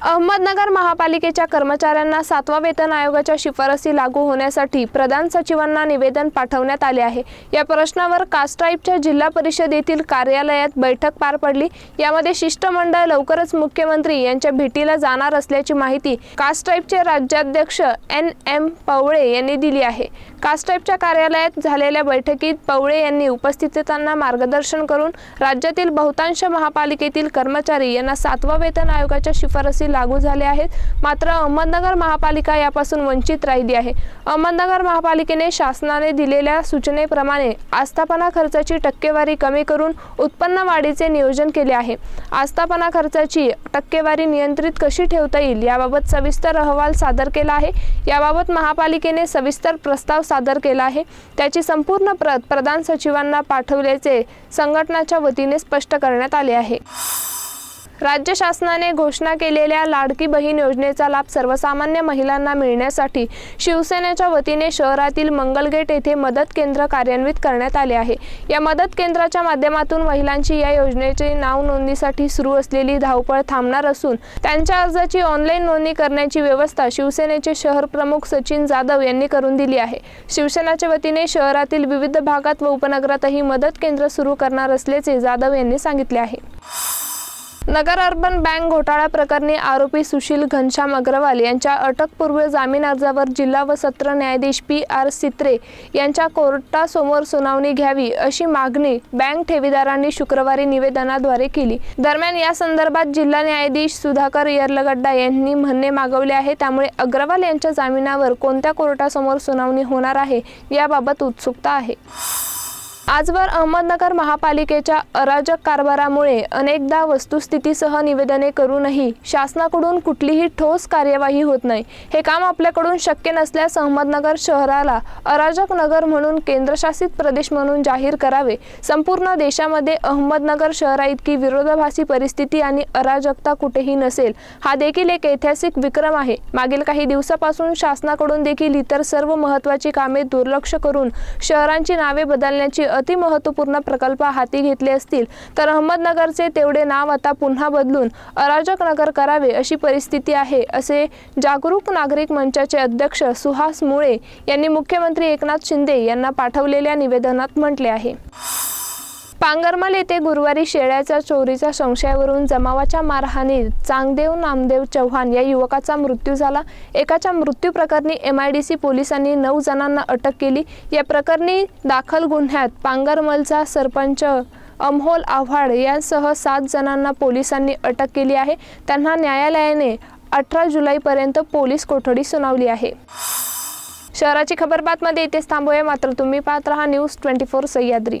अहमदनगर महापालिकेच्या कर्मचाऱ्यांना सातवा वेतन आयोगाच्या शिफारसी लागू होण्यासाठी प्रधान सचिवांना निवेदन पाठवण्यात आले आहे. या प्रश्नावर कास्ट्राईबच्या जिल्हा परिषदेतील कार्यालयात बैठक पार पडली. यामध्ये शिष्टमंडळ लवकरच मुख्यमंत्री यांच्या भेटीला जाणार असल्याची माहिती कास्ट्राईबचे राज्याध्यक्ष एन एम पवळे यांनी दिली आहे. कास्ट्राईबच्या कार्यालयात झालेल्या बैठकीत पवळे यांनी उपस्थितांना मार्गदर्शन करून राज्यातील बहुतांश महापालिकेतील कर्मचारी यांना सातवा वेतन आयोगाच्या शिफारसी लागू झाल्या आहेत. मात्र अहमदनगर महापालिका यापासून वंचित राहिली आहे. अहमदनगर महापालिकेने शासनाने दिलेल्या सूचनेप्रमाणे आस्थापना खर्चाची टक्केवारी कमी करून उत्पन्न वाढीचे नियोजन केले आहे. आस्थापना खर्चाची टक्केवारी नियंत्रित कशी ठेवता येईल याबाबत सविस्तर अहवाल सादर केला आहे. याबाबत महापालिकेने सविस्तर प्रस्ताव सादर केला आहे. त्याची संपूर्ण प्रत प्रधान सचिवांना पाठवल्याचे संघटनाच्या वतीने स्पष्ट करण्यात आले आहे. राज्य शासनाने घोषणा केलेल्या लाडकी बहीण योजनेचा लाभ सर्वसामान्य महिलांना मिळण्यासाठी शिवसेनेच्या वतीने शहरातील मंगलगेट येथे मदत केंद्र कार्यान्वित करण्यात आले आहे. या मदत केंद्राच्या माध्यमातून महिलांची या योजनेची नाव नोंदणीसाठी सुरू असलेली धावपळ थांबणार असून त्यांच्या अर्जाची ऑनलाईन नोंदणी करण्याची व्यवस्था शिवसेनेचे शहर प्रमुख सचिन जाधव यांनी करून दिली आहे. शिवसेनाच्या वतीने शहरातील विविध भागात व उपनगरातही मदत केंद्र सुरू करणार असल्याचे जाधव यांनी सांगितले आहे. नगर अर्बन बँक घोटाळा प्रकरणी आरोपी सुशील घनश्याम अग्रवाल यांच्या अटकपूर्व जामीन अर्जावर जिल्हा व सत्र न्यायाधीश पी आर सित्रे यांच्या कोर्टासमोर सुनावणी घ्यावी अशी मागणी बँक ठेवीदारांनी शुक्रवारी निवेदनाद्वारे केली. दरम्यान या संदर्भात जिल्हा न्यायाधीश सुधाकर येरलगड्डा यांनी म्हणणे मागवले आहे त्यामुळे अग्रवाल यांच्या जामिनावर कोणत्या कोर्टासमोर सुनावणी होणार आहे याबाबत उत्सुकता आहे. आजवर अहमदनगर महापालिकेच्या अराजक कारभारामुळे अनेकदा वस्तुस्थितीसह निवेदने करूनही शासनाकडून कुठलीही ठोस कार्यवाही होत नाही. हे काम आपल्याकडून शक्य नसल्यास अहमदनगर शहराला अराजक नगर म्हणून केंद्रशासित प्रदेश म्हणून जाहीर करावे. संपूर्ण देशामध्ये अहमदनगर शहराइतकी विरोधाभासी परिस्थिती आणि अराजकता कुठेही नसेल हा देखील एक ऐतिहासिक विक्रम आहे. मागील काही दिवसापासून शासनाकडून देखील इतर सर्व महत्त्वाची कामे दुर्लक्ष करून शहरांची नावे बदलण्याची अतिमहत्वपूर्ण प्रकल्प हाती घेतले असतील तर अहमदनगरचे तेवढे नाव आता पुन्हा बदलून अराजक नगर करावे अशी परिस्थिती आहे असे जागरूक नागरिक मंचाचे अध्यक्ष सुहास मुळे यांनी मुख्यमंत्री एकनाथ शिंदे यांना पाठवलेल्या निवेदनात म्हटले आहे. पांगरमल येथे गुरुवारी शेळ्याच्या चोरीच्या संशयावरून जमावाच्या मारहाणीत चांगदेव नामदेव चव्हाण या युवकाचा मृत्यू झाला. एकाच्या मृत्यू प्रकरणी एम आय डी सी पोलिसांनी नऊ जणांना अटक केली. या प्रकरणी दाखल गुन्ह्यात पांगरमलचा सरपंच अमहोल आव्हाड यांसह सात जणांना पोलिसांनी अटक केली आहे. त्यांना न्यायालयाने अठरा जुलैपर्यंत पोलीस कोठडी सुनावली आहे. शहराची खबर बातमध्ये इथेच थांबूया. मात्र तुम्ही पाहत रहा न्यूज ट्वेंटी फोर सह्याद्री.